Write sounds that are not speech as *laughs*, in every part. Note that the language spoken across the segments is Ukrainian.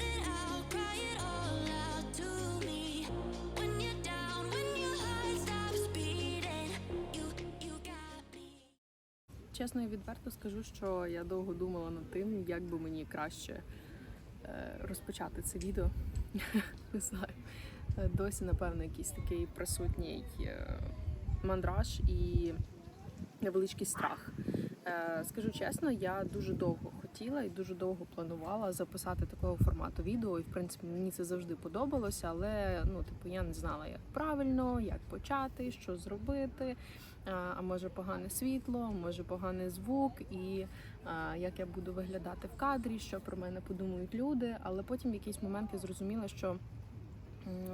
It out, cry it all out to me. When you're down, when your heart stops beating, you you got me. Чесно і відверто скажу, що я довго думала над тим, як би мені краще е, розпочати це відео. *laughs* Не знаю. Досі, напевно, якийсь такий присутній е, мандраж і невеличкий страх. Е, Скажу чесно, я дуже довго хотіла і дуже довго планувала записати такого формату відео. І в принципі мені це завжди подобалося, але ну, типу, я не знала, як правильно, як почати, що зробити. А, А може погане світло, може поганий звук, і а, як я буду виглядати в кадрі, що про мене подумають люди. Але потім в якийсь момент я зрозуміла, що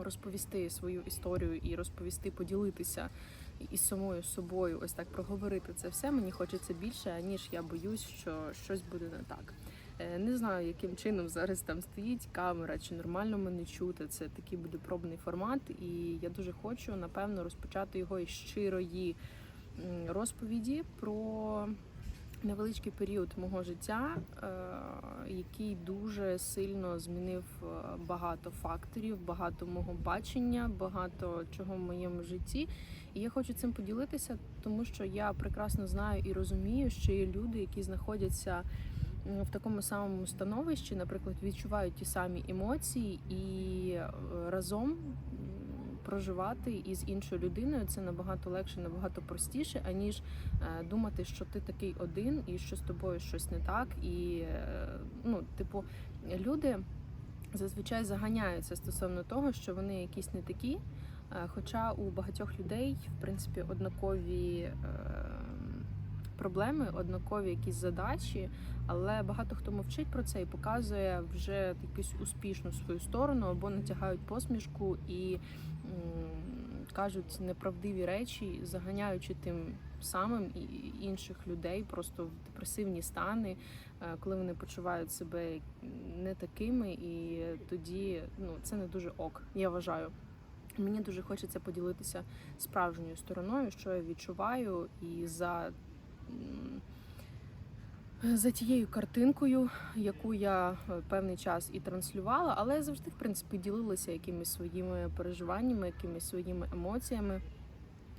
розповісти свою історію і розповісти, поділитися із самою собою, ось так проговорити це все. Мені хочеться більше, ніж я боюсь, що щось буде не так. Е, Не знаю, яким чином зараз там стоїть камера, чи нормально мене чути. Це такий буде пробний формат, і я дуже хочу напевно розпочати його із щирої розповіді про невеличкий період мого життя, е, який дуже сильно змінив е, багато факторів, багато мого бачення, багато чого в моєму житті. І я хочу цим поділитися, тому що я прекрасно знаю і розумію, що є люди, які знаходяться в такому самому становищі, наприклад, відчувають ті самі емоції, і е, разом проживати із іншою людиною це набагато легше, набагато простіше, аніж е, думати, що ти такий один і що з тобою щось не так. І е, ну, типу, люди зазвичай заганяються стосовно того, що вони якісь не такі. Е, Хоча у багатьох людей, в принципі, однакові проблеми, однакові якісь задачі, але багато хто мовчить про це і показує вже якусь успішну свою сторону або натягають посмішку і кажуть неправдиві речі, заганяючи тим самим і інших людей просто в депресивні стани, е, коли вони почувають себе не такими, і тоді ну це не дуже ок, я вважаю. Мені дуже хочеться поділитися справжньою стороною, що я відчуваю, і за, за тією картинкою, яку я е, певний час і транслювала, але я завжди, в принципі, ділилася якимись своїми переживаннями, якимись своїми емоціями.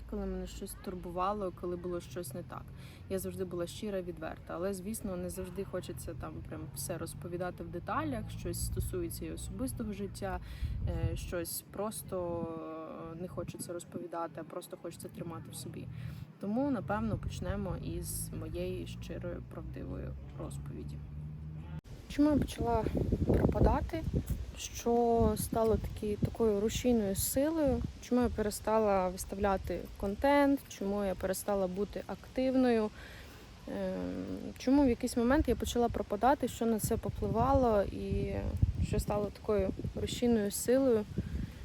Коли мене щось турбувало, коли було щось не так. Я завжди була щира, відверта. Але, звісно, не завжди хочеться там прям все розповідати в деталях, щось стосується і особистого життя, е, щось просто не хочеться розповідати, а просто хочеться тримати в собі. Тому, напевно, почнемо із моєї щирої правдивої розповіді. Чому я почала пропадати? Що стало такі, такою рушійною силою? Чому я перестала виставляти контент? Чому я перестала бути активною? Ем, Чому в якийсь момент я почала пропадати, що на це попливало, і що стало такою рушійною силою,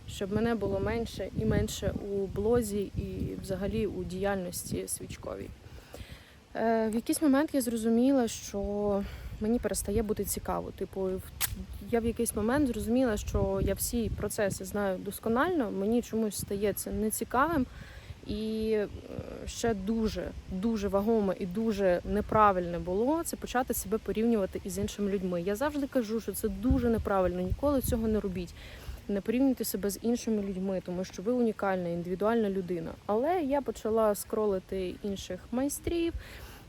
щоб мене було менше і менше у блозі і взагалі у діяльності свічковій. Е, В якийсь момент я зрозуміла, що мені перестає бути цікаво. Типу, я в якийсь момент зрозуміла, що я всі процеси знаю досконально, мені чомусь стає це нецікавим. І е, ще дуже дуже вагоме і дуже неправильне було це почати себе порівнювати із іншими людьми. Я завжди кажу, що це дуже неправильно. Ніколи цього не робіть. Не порівнюйте себе з іншими людьми, тому що ви унікальна, індивідуальна людина. Але я почала скролити інших майстрів,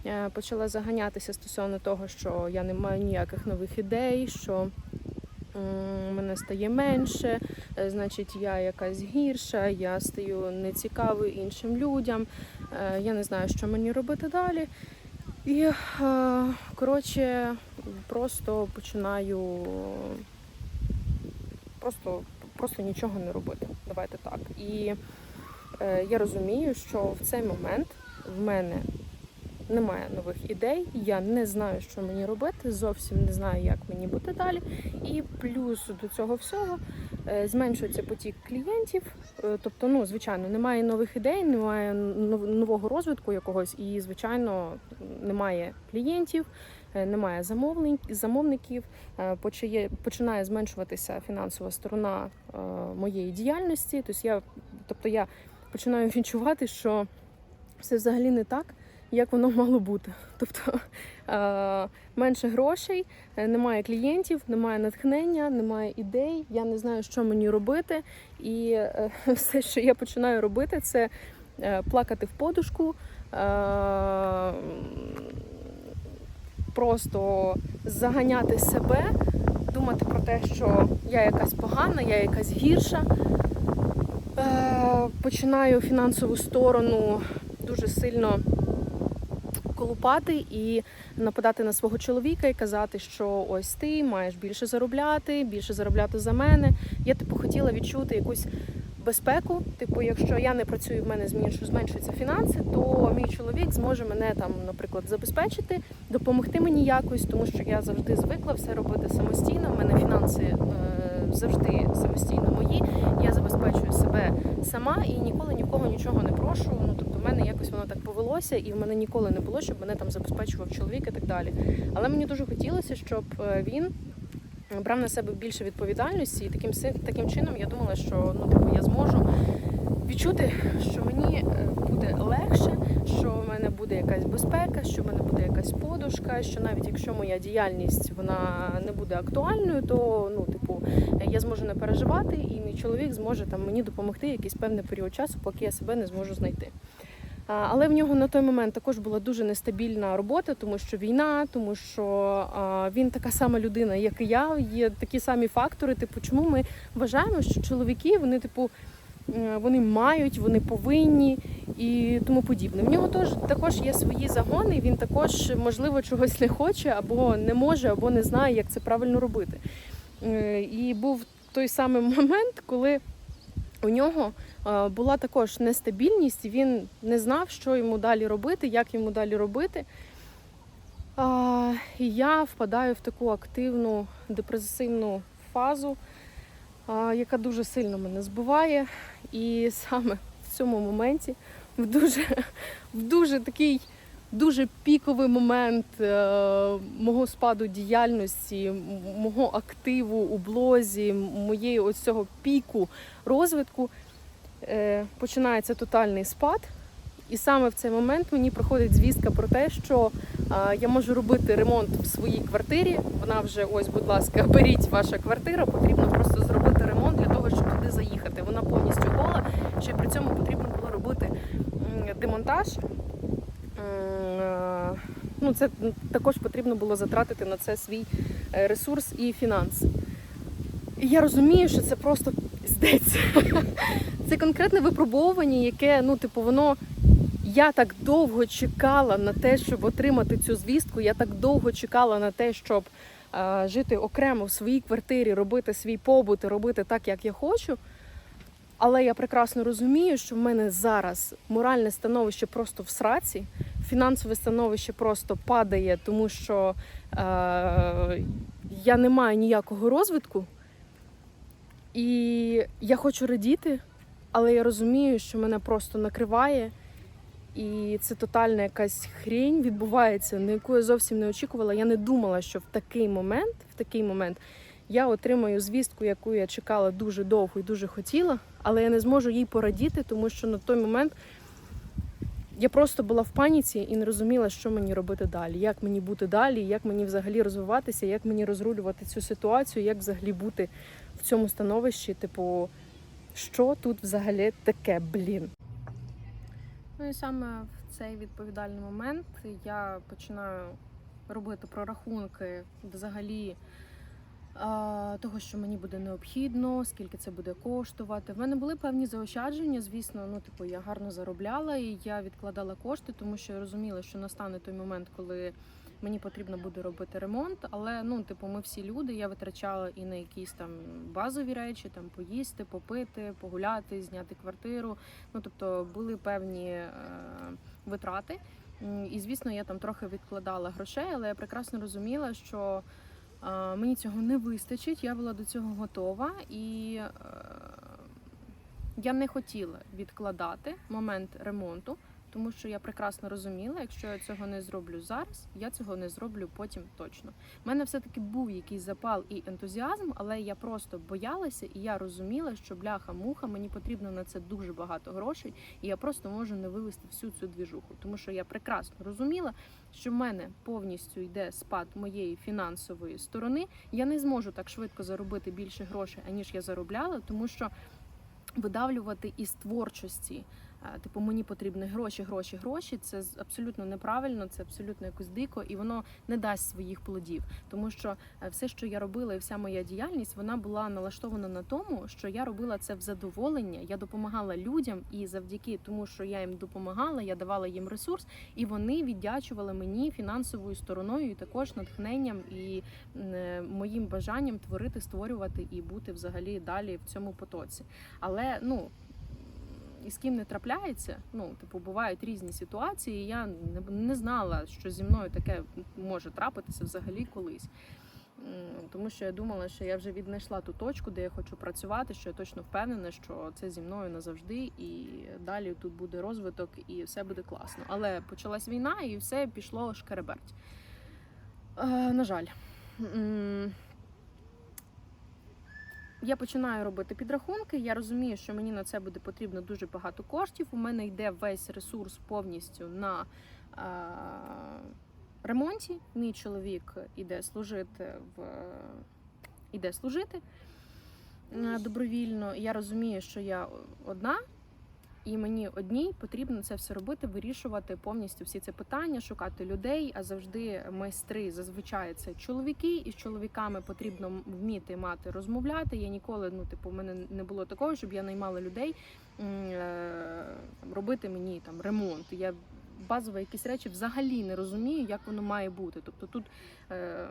е, почала заганятися стосовно того, що я не маю ніяких нових ідей, що мене стає менше, е, значить, я якась гірша, я стаю нецікавою іншим людям. е, Я не знаю, що мені робити далі. І коротше, просто починаю просто, просто нічого не робити. Давайте так. І е, я розумію, що в цей момент в мене немає нових ідей, я не знаю, що мені робити, зовсім не знаю, як мені бути далі. І плюс до цього всього е, зменшується потік клієнтів. Е, Тобто, ну, звичайно, немає нових ідей, немає нового розвитку якогось, і, звичайно, немає клієнтів. Е, немає замовників, е, починає зменшуватися фінансова сторона е, моєї діяльності. Тобто я, тобто я починаю *laughs* відчувати, що все взагалі не так, як воно мало бути. Тобто менше грошей, немає клієнтів, немає натхнення, немає ідей. Я не знаю, що мені робити. І *laughs* все, що я починаю робити, це плакати в подушку. Просто заганяти себе, думати про те, що я якась погана, я якась гірша. Е, Починаю фінансову сторону дуже сильно колупати і нападати на свого чоловіка і казати, що ось ти маєш більше заробляти, більше заробляти за мене. Я типу хотіла відчути якусь безпеку. Типу, якщо я не працюю, в мене зменшу- зменшуються фінанси, то мій чоловік зможе мене там, наприклад, забезпечити, допомогти мені якось, тому що я завжди звикла все робити самостійно. У мене фінанси е, завжди самостійно мої. Я забезпечую себе сама і ніколи нікого нічого не прошу. Ну тобто, в мене якось воно так повелося, і в мене ніколи не було, щоб мене там забезпечував чоловік і так далі. Але мені дуже хотілося, щоб е, він брав на себе більше відповідальності, і таким таким чином я думала, що ну типу я зможу відчути, що мені е, буде легше, що в мене буде якась безпека, що в мене буде якась подушка, що навіть якщо моя діяльність вона не буде актуальною, то ну типу я зможу не переживати, і мій чоловік зможе там мені допомогти якийсь певний період часу, поки я себе не зможу знайти. Але в нього на той момент також була дуже нестабільна робота, тому що війна, тому що він така сама людина, як і я. Є такі самі фактори. Типу, чому ми вважаємо, що чоловіки вони, типу, вони мають, вони повинні і тому подібне. В нього теж також є свої загони. Він також можливо чогось не хоче, або не може, або не знає, як це правильно робити. Е, І був той самий *laughs* момент, коли у нього е, була також нестабільність, він не знав, що йому далі робити, як йому далі робити. І я впадаю в таку активну депресивну фазу, яка дуже сильно мене збиває. І *laughs* саме в цьому моменті, в дуже, в дуже такий дуже піковий момент е, мого спаду діяльності, мого активу у блозі, моєї ось цього піку розвитку, е, починається тотальний спад. І саме в цей момент мені проходить звістка про те, що е, я можу робити ремонт в своїй квартирі. Вона вже ось, будь ласка, *laughs* беріть ваша квартира. Потрібно просто зробити ремонт для того, щоб туди заїхати. Вона повністю гола. Ще при цьому потрібно було робити демонтаж. Е, Ну, це також потрібно було затратити на це свій е, ресурс і фінанси. І я розумію, що це просто піздець. *laughs* Це конкретне випробовування, яке, ну, типу, воно. Я так довго чекала на те, щоб отримати цю звістку. Я так довго чекала на те, щоб е, жити окремо в своїй квартирі, робити свій побут, робити так, як я хочу. Але я прекрасно розумію, що в мене зараз моральне становище просто в сраці, фінансове становище просто падає, тому що е, я не маю ніякого розвитку. І я хочу радіти, але я розумію, що мене просто накриває. І це тотальна якась хрінь відбувається, на яку я зовсім не очікувала. Я не думала, що в такий момент, в такий момент я отримаю звістку, яку я чекала дуже довго і дуже хотіла, але я не зможу їй порадіти, тому що на той момент я просто була в паніці і не розуміла, що мені робити далі, як мені бути далі, як мені взагалі розвиватися, як мені розрулювати цю ситуацію, як взагалі бути в цьому становищі, типу, що тут взагалі таке, блін. Ну і саме в цей відповідальний момент я починаю робити прорахунки взагалі того, що мені буде необхідно, скільки це буде коштувати. В мене були певні заощадження. Звісно, ну типу я гарно заробляла і я відкладала кошти, тому що я розуміла, що настане той момент, коли мені потрібно буде робити ремонт. Але ну, типу, ми всі люди. Я витрачала і на якісь там базові речі, там поїсти, попити, погуляти, зняти квартиру. Ну тобто були певні е, витрати. І звісно, я там трохи відкладала грошей, але я прекрасно розуміла, що мені цього не вистачить. Я була до цього готова, і е, я не хотіла відкладати момент ремонту, тому що я прекрасно розуміла, якщо я цього не зроблю зараз, я цього не зроблю потім точно. У мене все-таки був якийсь запал і ентузіазм, але я просто боялася, і я розуміла, що бляха-муха, мені потрібно на це дуже багато грошей, і я просто можу не вивести всю цю двіжуху. Тому що я прекрасно розуміла, що в мене повністю йде спад моєї фінансової сторони. Я не зможу так швидко заробити більше грошей, аніж я заробляла, тому що видавлювати із творчості. Е, Типу, мені потрібні гроші, гроші, гроші. Це абсолютно неправильно, це абсолютно якось дико, і воно не дасть своїх плодів. Тому що е, все, що я робила, і вся моя діяльність, вона була налаштована на тому, що я робила це в задоволення. Я допомагала людям, і завдяки тому, що я їм допомагала, я давала їм ресурс, і вони віддячували мені фінансовою стороною, і також натхненням і е, моїм бажанням творити, створювати і бути взагалі далі в цьому потоці. Але ну. І з ким не трапляється, ну типу бувають різні ситуації. Я не, не знала, що зі мною таке може трапитися взагалі колись. Тому що я думала, що я вже віднайшла ту точку, де я хочу працювати, що я точно впевнена, що це зі мною назавжди, і далі тут буде розвиток, і все буде класно. Але почалась війна, і все пішло шкереберть. Е, на жаль. Я починаю робити підрахунки. Я розумію, що мені на це буде потрібно дуже багато коштів. У мене йде весь ресурс повністю на е, ремонті. Мій чоловік іде служити в іде служити е, добровільно. Я розумію, що я одна. І мені одній потрібно це все робити, вирішувати повністю всі ці питання, шукати людей. А завжди майстри зазвичай це чоловіки, і з чоловіками потрібно вміти мати розмовляти. Я ніколи, ну типу, в мене не було такого, щоб я наймала людей е, робити мені там ремонт. Я базові якісь речі взагалі не розумію, як воно має бути. Тобто тут е,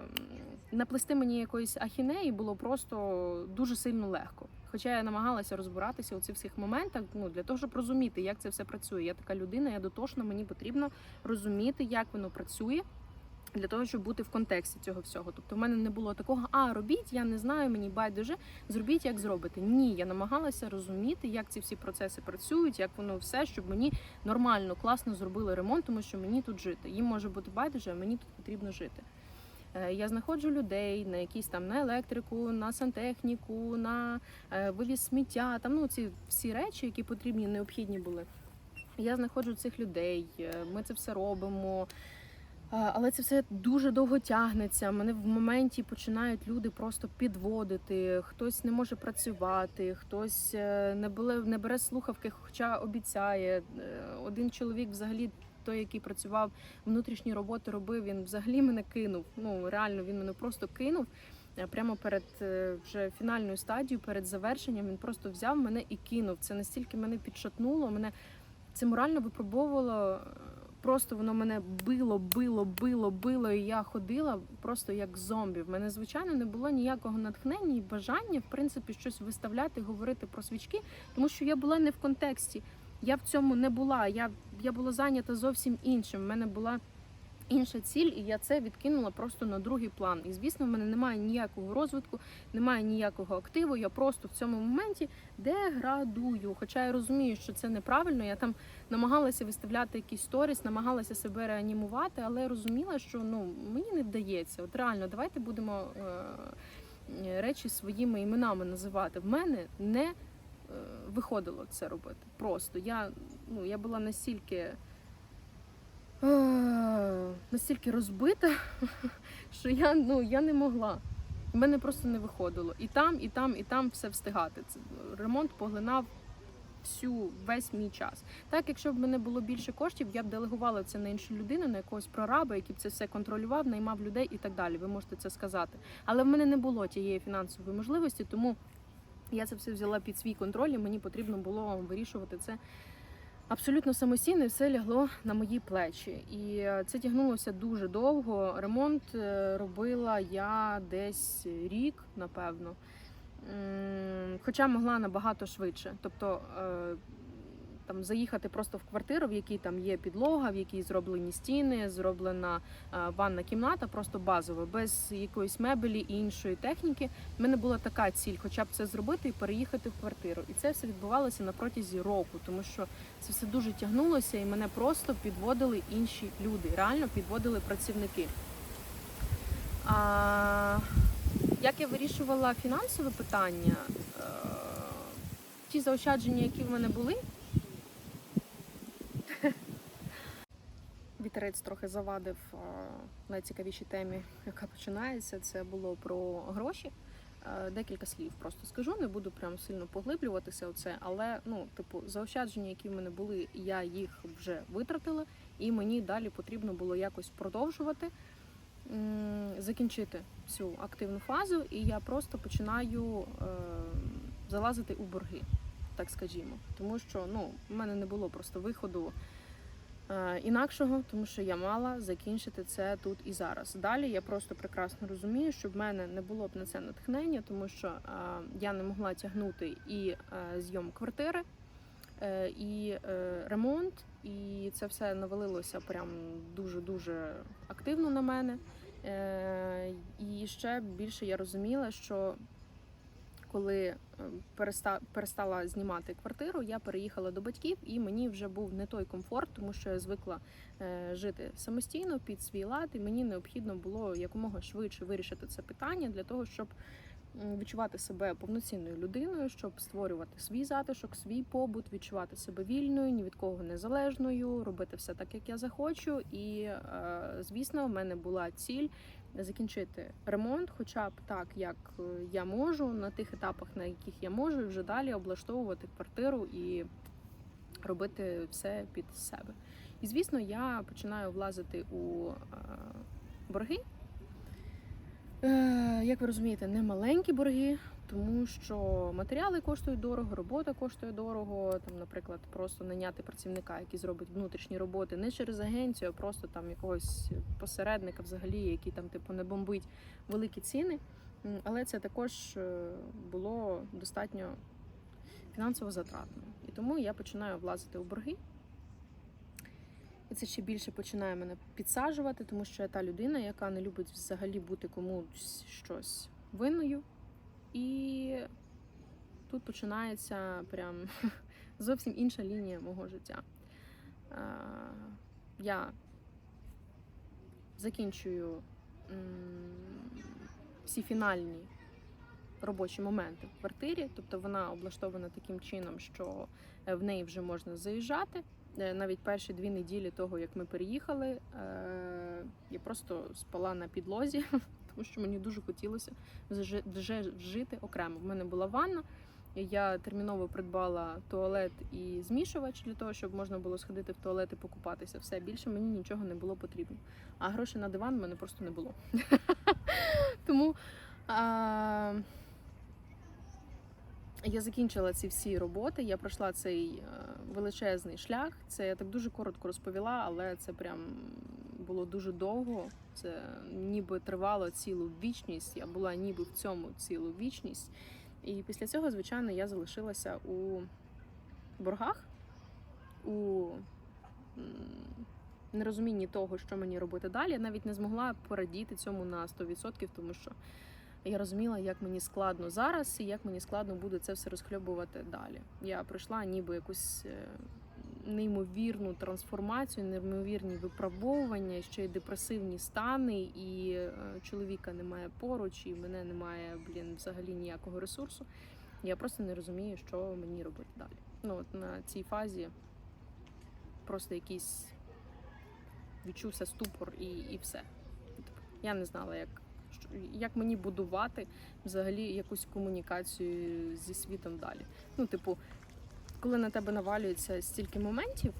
наплести мені якоїсь ахінеї було просто дуже сильно легко. Хоча я намагалася розбиратися у цих всіх моментах, ну для того, щоб розуміти, як це все працює. Я така людина, я дотошна, мені потрібно розуміти, як воно працює. Для того щоб бути в контексті цього всього, тобто в мене не було такого, а робіть, я не знаю, мені байдуже, зробіть, як зробите. Ні, я намагалася розуміти, як ці всі процеси працюють, як воно все, щоб мені нормально, класно зробили ремонт, тому що мені тут жити. Їм може бути байдуже, а мені тут потрібно жити. Е, Я знаходжу людей на якісь там на електрику, на сантехніку, на е, вивіз сміття, там ну ці всі речі, які потрібні, необхідні були. Я знаходжу цих людей, е, ми це все робимо. Але це все дуже довго тягнеться. Мене в моменті починають люди просто підводити. Хтось не може працювати, хтось не бере, слухавки, хоча обіцяє. Один чоловік, взагалі, той, який працював внутрішні роботи, робив, він взагалі мене кинув. Ну реально він мене просто кинув. Е, Прямо перед е, вже фінальною стадією, перед завершенням, він просто взяв мене і кинув. Це настільки мене підшатнуло, мене це морально випробовувало. е, Просто воно мене било, било, било, било, і я ходила просто як зомбі. В мене, звичайно, не було ніякого натхнення і бажання, в принципі, щось виставляти, говорити про свічки, тому що я була не в контексті. Я в цьому не була. Я, я була зайнята зовсім іншим. У мене була інша ціль, і я це відкинула просто на другий план. І звісно, в мене немає ніякого розвитку, немає ніякого активу. Я просто в цьому моменті деградую. Хоча я розумію, що це неправильно. Я там намагалася виставляти якісь сторіс, намагалася себе реанімувати, але розуміла, що ну мені не вдається. От реально, давайте будемо е, речі своїми іменами називати. В мене не е, виходило це робити. Просто я, ну, я була настільки. е, Настільки розбита, *laughs* що я ну я не могла. В мене просто не виходило. І там, і там, і там все встигати. Це ремонт поглинав всю весь мій час. Так, якщо б мене було більше коштів, я б делегувала це на іншу людину, на якогось прораба, який б це все контролював, наймав людей і так далі. Ви можете це сказати. Але в мене не було тієї фінансової можливості, тому я це все взяла під свій контроль, і мені потрібно було вирішувати це. Абсолютно самостійно і все лягло на мої плечі, і е, це тягнулося дуже довго. Ремонт е, робила я десь рік, напевно. Хоча могла набагато швидше. Тобто е, там заїхати просто в квартиру, в якій там є підлога, в якій зроблені стіни, зроблена е, ванна кімната, просто базова, без якоїсь мебелі і іншої техніки. У мене була така ціль, хоча б це зробити і переїхати в квартиру. І це все відбувалося на протязі року, тому що це все дуже тягнулося, і мене просто підводили інші люди. Реально підводили працівники. А, як я вирішувала фінансове питання, е, ті заощадження, які в мене були. Вітерець трохи завадив е, найцікавішій темі, яка починається. Це було про гроші. Е, Декілька слів просто скажу, не буду прям сильно поглиблюватися у це, але ну, типу, заощадження, які в мене були, я їх вже витратила, і мені далі потрібно було якось продовжувати закінчити цю активну фазу, і я просто починаю е, залазити у борги, так скажімо. Тому що ну, в мене не було просто виходу інакшого, тому що я мала закінчити це тут і зараз. Далі я просто прекрасно розумію, що в мене не було б на це натхнення, тому що е, я не могла тягнути і е, зйом квартири. е, І е, ремонт, і це все навалилося прям дуже дуже активно на мене. Е, І ще більше я розуміла, що коли е, перестала знімати квартиру, я переїхала до батьків, і мені вже був не той комфорт, тому що я звикла е, жити самостійно під свій лад, і мені необхідно було якомога швидше вирішити це питання для того, щоб відчувати себе повноцінною людиною, щоб створювати свій затишок, свій побут, відчувати себе вільною, ні від кого незалежною, робити все так, як я захочу. І е, звісно, в мене була ціль закінчити ремонт, хоча б так, як е, я можу, на тих етапах, на яких я можу, і вже далі облаштовувати квартиру і робити все під себе. І звісно, я починаю влазити у е, борги. Е, Як ви розумієте, не маленькі борги, тому що матеріали коштують дорого, робота коштує дорого. Там, наприклад, просто наняти працівника, який зробить внутрішні роботи не через агенцію, а просто там якогось посередника, взагалі, який там типу не бомбить великі ціни. Але це також е, було достатньо фінансово затратно. І тому я починаю влазити у борги. І це ще більше починає мене підсаджувати, тому що я та людина, яка не любить взагалі бути комусь щось винною. І тут починається прям *laughs* зовсім інша лінія мого життя. Я закінчую всі фінальні робочі моменти в квартирі, тобто вона облаштована таким чином, що е, в неї вже можна заїжджати. Е, Навіть перші дві неділі того, як ми переїхали, е, я просто спала на підлозі, *laughs* тому що мені дуже хотілося вже жити окремо. В мене була ванна. Я терміново придбала туалет і змішувач для того, щоб можна було сходити в туалет і покупатися. Все більше мені нічого не було потрібно. А грошей на диван в мене просто не було. *laughs* Тому я закінчила ці всі роботи. Я пройшла цей е, величезний шлях. Це я так дуже коротко розповіла, але це прям було дуже довго. Це ніби тривало цілу вічність. Я була ніби в цьому цілу вічність. І після цього, звичайно, я залишилася у боргах, у нерозумінні того, що мені робити далі. Я навіть не змогла порадіти цьому на 100%, тому що я розуміла, як мені складно зараз і як мені складно буде це все розхльобувати далі. Я пройшла ніби якусь е, неймовірну трансформацію, неймовірні випробовування, ще й депресивні стани, і е, чоловіка немає поруч, і мене немає блін взагалі ніякого ресурсу. Я просто не розумію, що мені робити далі. Ну от на цій фазі просто якийсь відчувся ступор і, і все. Типу, Я не знала, як, як мені будувати взагалі якусь комунікацію зі світом далі. Ну, типу, коли на тебе навалюється стільки моментів,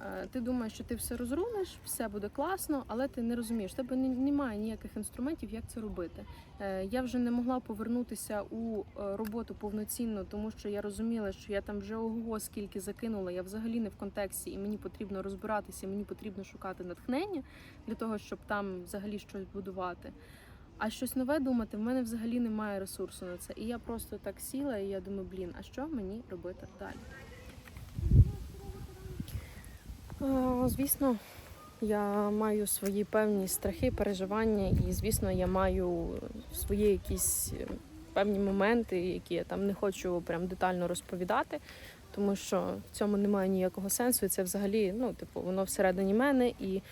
е, ти думаєш, що ти все розрулиш, все буде класно, але ти не розумієш, в тебе немає ніяких інструментів, як це робити. Е, Я вже не могла повернутися у е, роботу повноцінно, тому що я розуміла, що я там вже ого скільки закинула. Я взагалі не в контексті, і мені потрібно розбиратися, мені потрібно шукати натхнення для того, щоб там взагалі щось будувати. А щось нове думати, в мене взагалі немає ресурсу на це. І я просто так сіла, і я думаю, блін, а що мені робити далі? Е, Звісно, я маю свої певні страхи, переживання, і звісно, я маю свої якісь е, певні моменти, які я там не хочу прям детально розповідати, тому що в цьому немає ніякого сенсу. І це взагалі, ну, типу, воно всередині мене. І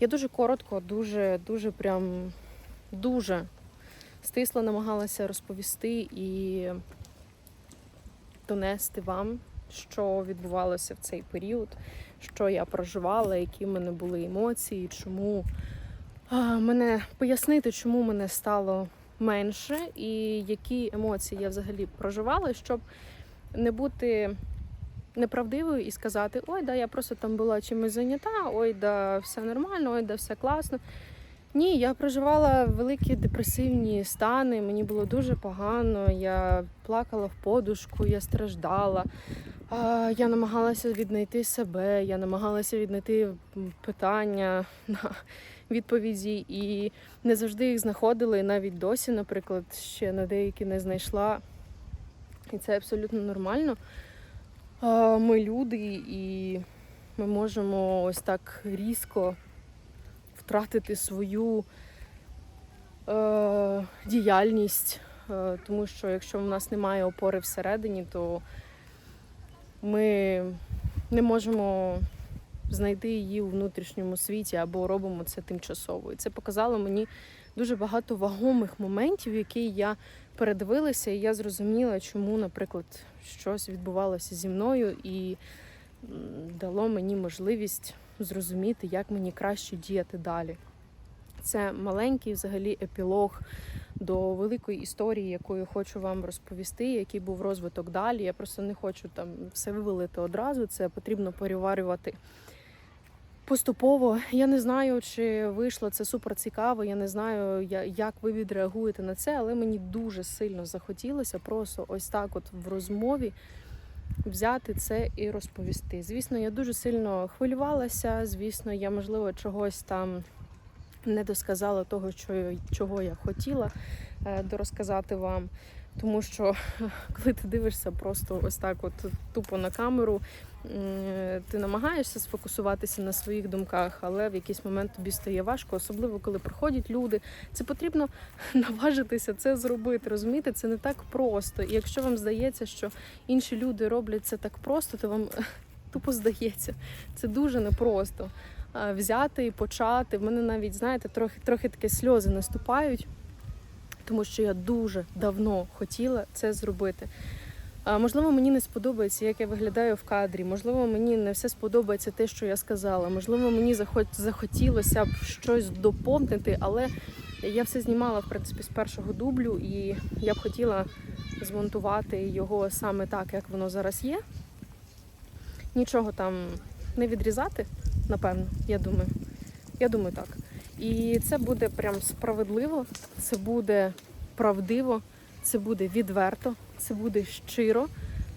я дуже коротко, дуже, дуже прям дуже стисло намагалася розповісти і донести вам, що відбувалося в цей період, що я проживала, які в мене були емоції, чому мене пояснити, чому мене стало менше, і які емоції я взагалі проживала, щоб не бути неправдивою і сказати: ой, да, я просто там була чимось зайнята, ой, да, все нормально, ой, да, все класно. Ні, я проживала великі депресивні стани, мені було дуже погано, я плакала в подушку, я страждала. Я намагалася віднайти себе, я намагалася віднайти питання *laughs* на відповіді і не завжди їх знаходила, і навіть досі, наприклад, ще на деякі не знайшла. І це абсолютно нормально. Ми люди, і ми можемо ось так різко втратити свою е, діяльність, е, тому що якщо в нас немає опори всередині, то ми не можемо знайти її у внутрішньому світі або робимо це тимчасово. І це показало мені дуже багато вагомих моментів, які я передивилася, і я зрозуміла, чому, наприклад, щось відбувалося зі мною, і дало мені можливість зрозуміти, як мені краще діяти далі. Це маленький взагалі епілог до великої історії, яку я хочу вам розповісти, який був розвиток далі. Я просто не хочу там все вивалити одразу. Це потрібно переварювати поступово. Я не знаю, чи вийшло це супер цікаво. Я не знаю, як ви відреагуєте на це, але мені дуже сильно захотілося просто ось так, от в розмові взяти це і розповісти. Звісно, я дуже сильно хвилювалася. Звісно, я можливо чогось там не досказала того, чого я хотіла е, дорозказати вам. Тому що *laughs* коли ти дивишся просто ось так, от тупо на камеру, ти намагаєшся сфокусуватися на своїх думках, але в якийсь момент тобі стає важко, особливо коли приходять люди. Це потрібно *laughs* наважитися це зробити. Розумієте, це не так просто. І якщо вам здається, що інші люди роблять це так просто, то вам *laughs* тупо здається. Це дуже непросто. Взяти і почати. В мене навіть, знаєте, трохи, трохи такі сльози наступають, тому що я дуже давно хотіла це зробити. Можливо, мені не сподобається, як я виглядаю в кадрі. Можливо, мені не все сподобається те, що я сказала. Можливо, мені захотілося б щось доповнити, але я все знімала в принципі з першого дублю, і я б хотіла змонтувати його саме так, як воно зараз є. Нічого там не відрізати, напевно, я думаю. Я думаю, так. І це буде прям справедливо, це буде правдиво, це буде відверто, це буде щиро,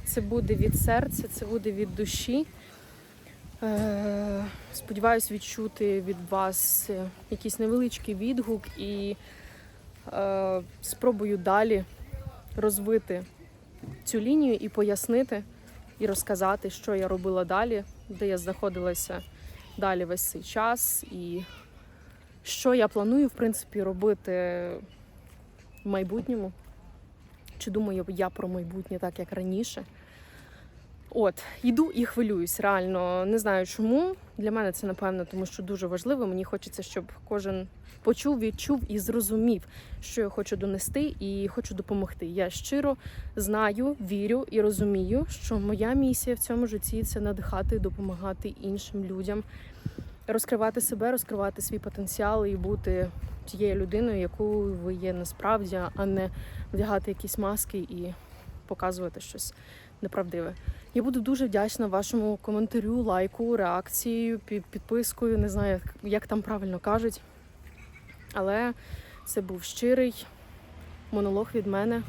це буде від серця, це буде від душі. Е, Сподіваюсь відчути від вас е, якийсь невеличкий відгук і е, спробую далі розвити цю лінію і пояснити, і розказати, що я робила далі, де я знаходилася далі весь цей час, і що я планую, в принципі, робити в майбутньому. Чи думаю я про майбутнє так, як раніше. От, йду і хвилююсь. Реально не знаю чому. Для мене це напевно, тому що дуже важливо. Мені хочеться, щоб кожен почув, відчув і зрозумів, що я хочу донести і хочу допомогти. Я щиро знаю, вірю і розумію, що моя місія в цьому житті це надихати допомагати іншим людям, розкривати себе, розкривати свій потенціал і бути тією людиною, якою ви є насправді, а не вдягати якісь маски і показувати щось неправдиве. Я буду дуже вдячна вашому коментарю, лайку, реакцією, підпискою. Не знаю, як там правильно кажуть. Але це був щирий монолог від мене,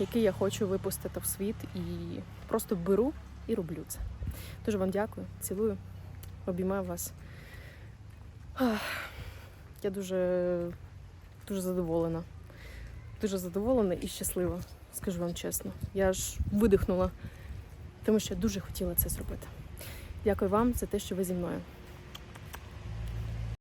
який я хочу випустити в світ і просто беру і роблю це. Дуже вам дякую, цілую, обіймаю вас. Я дуже, дуже задоволена. Дуже задоволена і щаслива, скажу вам чесно. Я ж видихнула, тому що дуже хотіла це зробити. Дякую вам за те, що ви зі мною.